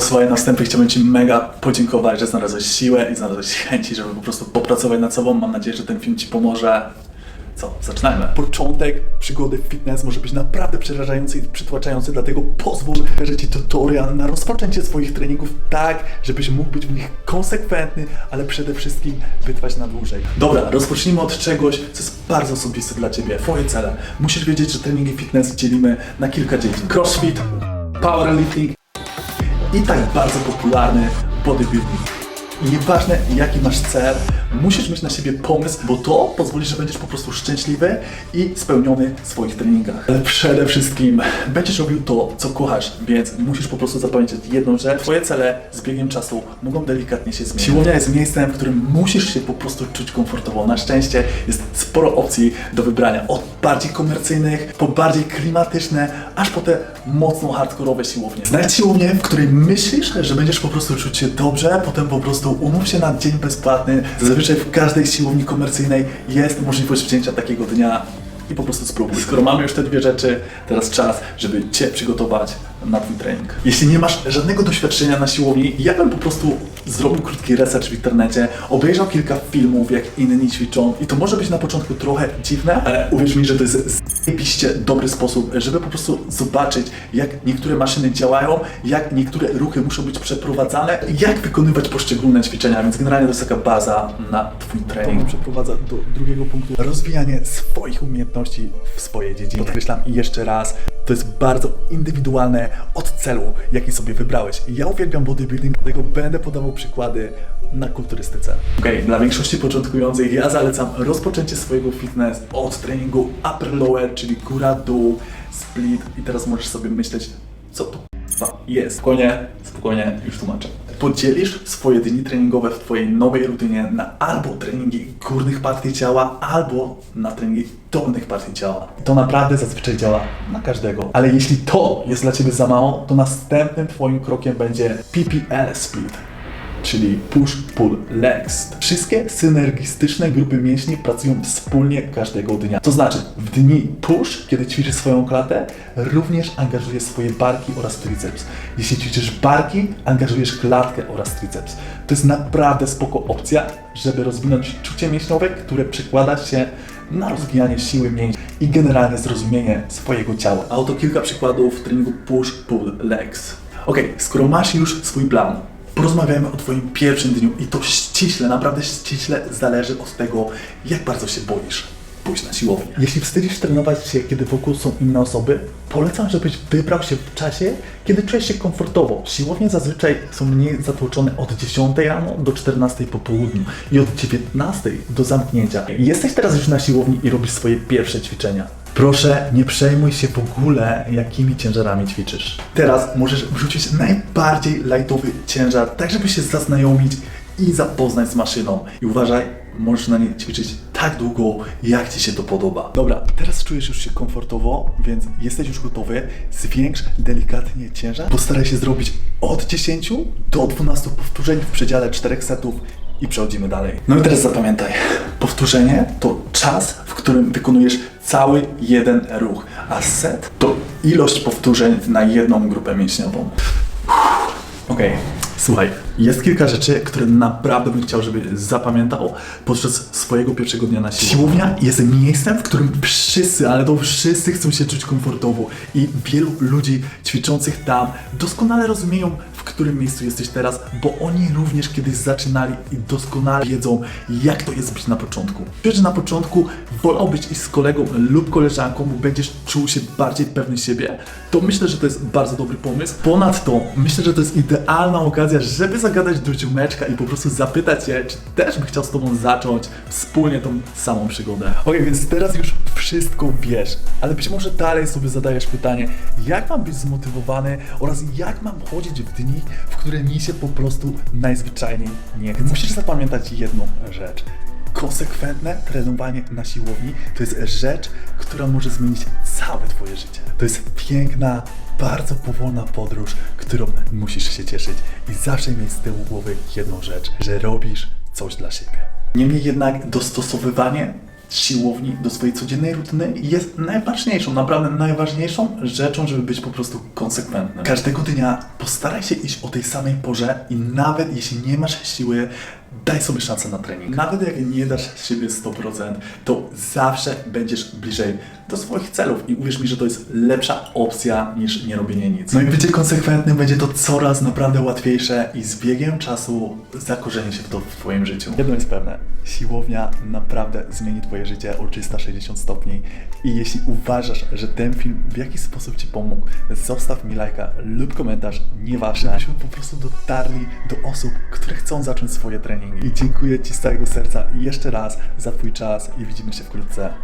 Słuchaj, na wstępie chciałbym Ci mega podziękować, że znalazłeś siłę i znalazłeś chęci, żeby po prostu popracować nad sobą. Mam nadzieję, że ten film Ci pomoże. Co? Zaczynajmy. Początek przygody fitness może być naprawdę przerażający i przytłaczający, dlatego pozwól, że Ci tutorial na rozpoczęcie swoich treningów tak, żebyś mógł być w nich konsekwentny, ale przede wszystkim wytrwać na dłużej. Dobra, rozpocznijmy od czegoś, co jest bardzo osobiste dla Ciebie. Twoje cele. Musisz wiedzieć, że treningi fitness dzielimy na kilka dziedzin. Crossfit, powerlifting i tak bardzo popularny bodybuilding. Nieważne jaki masz cel, musisz mieć na siebie pomysł, bo to pozwoli, że będziesz po prostu szczęśliwy i spełniony w swoich treningach. Ale przede wszystkim będziesz robił to, co kochasz, więc musisz po prostu zapamiętać jedną rzecz. Twoje cele z biegiem czasu mogą delikatnie się zmienić. Siłownia jest miejscem, w którym musisz się po prostu czuć komfortowo. Na szczęście jest sporo opcji do wybrania. Od bardziej komercyjnych, po bardziej klimatyczne, aż po te mocno hardkorowe siłownie. Znajdź siłownię, w której myślisz, że będziesz po prostu czuć się dobrze, potem po prostu umów się na dzień bezpłatny. Zazwyczaj w każdej siłowni komercyjnej jest możliwość wzięcia takiego dnia i po prostu spróbuj. Skoro mamy już te dwie rzeczy, teraz czas, żeby Cię przygotować na Twój trening. Jeśli nie masz żadnego doświadczenia na siłowni, ja bym po prostu zrobił krótki research w internecie, obejrzał kilka filmów, jak inni ćwiczą i to może być na początku trochę dziwne, ale uwierz mi, że to jest zajebiście dobry sposób, żeby po prostu zobaczyć, jak niektóre maszyny działają, jak niektóre ruchy muszą być przeprowadzane, jak wykonywać poszczególne ćwiczenia, więc generalnie to jest taka baza na Twój trening. To przeprowadza do drugiego punktu. Rozwijanie swoich umiejętności w swojej dziedzinie. Podkreślam jeszcze raz, to jest bardzo indywidualne od celu, jaki sobie wybrałeś. Ja uwielbiam bodybuilding, dlatego będę podawał przykłady na kulturystyce. Okej, dla większości początkujących ja zalecam rozpoczęcie swojego fitness od treningu upper-lower, czyli góra-dół, split i teraz możesz sobie myśleć, co to jest. Spokojnie, spokojnie, już tłumaczę. Podzielisz swoje dni treningowe w Twojej nowej rutynie na albo treningi górnych partii ciała, albo na treningi dolnych partii ciała. To naprawdę zazwyczaj działa na każdego. Ale jeśli to jest dla Ciebie za mało, to następnym Twoim krokiem będzie PPL split czyli push, pull, legs. Wszystkie synergistyczne grupy mięśni pracują wspólnie każdego dnia. To znaczy, w dni push, kiedy ćwiczysz swoją klatę, również angażujesz swoje barki oraz triceps. Jeśli ćwiczysz barki, angażujesz klatkę oraz triceps. To jest naprawdę spoko opcja, żeby rozwinąć czucie mięśniowe, które przekłada się na rozwijanie siły mięśni i generalnie zrozumienie swojego ciała. A oto kilka przykładów treningu push, pull, legs. Ok, skoro masz już swój plan, porozmawiajmy o Twoim pierwszym dniu i to ściśle, naprawdę ściśle zależy od tego, jak bardzo się boisz pójść na siłownię. Jeśli wstydzisz trenować się, kiedy wokół są inne osoby, polecam, żebyś wybrał się w czasie, kiedy czujesz się komfortowo. Siłownie zazwyczaj są mniej zatłoczone od 10 rano do 14 po południu i od 19 do zamknięcia. Jesteś teraz już na siłowni i robisz swoje pierwsze ćwiczenia. Proszę, nie przejmuj się w ogóle, jakimi ciężarami ćwiczysz. Teraz możesz wrzucić najbardziej lightowy ciężar, tak żeby się zaznajomić i zapoznać z maszyną. I uważaj, możesz na niej ćwiczyć tak długo, jak Ci się to podoba. Dobra, teraz czujesz już się komfortowo, więc jesteś już gotowy. Zwiększ delikatnie ciężar. Postaraj się zrobić od 10 do 12 powtórzeń w przedziale 4 setów i przechodzimy dalej. No i teraz zapamiętaj, powtórzenie to czas, w którym wykonujesz cały jeden ruch, a set to ilość powtórzeń na jedną grupę mięśniową. Okej, słuchaj, jest kilka rzeczy, które naprawdę bym chciał, żeby zapamiętał podczas swojego pierwszego dnia na siłowni. Siłownia jest miejscem, w którym wszyscy, ale to wszyscy chcą się czuć komfortowo i wielu ludzi ćwiczących tam doskonale rozumieją, w którym miejscu jesteś teraz, bo oni również kiedyś zaczynali i doskonale wiedzą, jak to jest być na początku. Że na początku wolałbyś iść z kolegą lub koleżanką, bo będziesz czuł się bardziej pewny siebie, to myślę, że to jest bardzo dobry pomysł. Ponadto myślę, że to jest idealna okazja, żeby zagadać do ziomeczka i po prostu zapytać się, czy też by chciał z tobą zacząć wspólnie tą samą przygodę. Okej, więc teraz już wszystko wiesz, ale być może dalej sobie zadajesz pytanie, jak mam być zmotywowany oraz jak mam chodzić w dni, w które mi się po prostu najzwyczajniej nie chce. Musisz zapamiętać jedną rzecz. Konsekwentne trenowanie na siłowni to jest rzecz, która może zmienić całe Twoje życie. To jest piękna, bardzo powolna podróż, którą musisz się cieszyć i zawsze mieć z tyłu głowy jedną rzecz, że robisz coś dla siebie. Niemniej jednak dostosowywanie siłowni, do swojej codziennej rutyny jest najważniejszą, naprawdę najważniejszą rzeczą, żeby być po prostu konsekwentnym. Każdego dnia postaraj się iść o tej samej porze i nawet jeśli nie masz siły, daj sobie szansę na trening. Nawet jak nie dasz siebie 100%, to zawsze będziesz bliżej do swoich celów i uwierz mi, że to jest lepsza opcja niż nie robienie nic. No i bycie konsekwentnym będzie to coraz naprawdę łatwiejsze i z biegiem czasu zakorzeni się to w Twoim życiu. Jedno jest pewne, siłownia naprawdę zmieni Twoje życie o 360 stopni i jeśli uważasz, że ten film w jakiś sposób Ci pomógł, zostaw mi lajka lub komentarz, nieważne, żebyśmy po prostu dotarli do osób, które chcą zacząć swoje treningi. I dziękuję Ci z całego serca jeszcze raz za Twój czas i widzimy się wkrótce.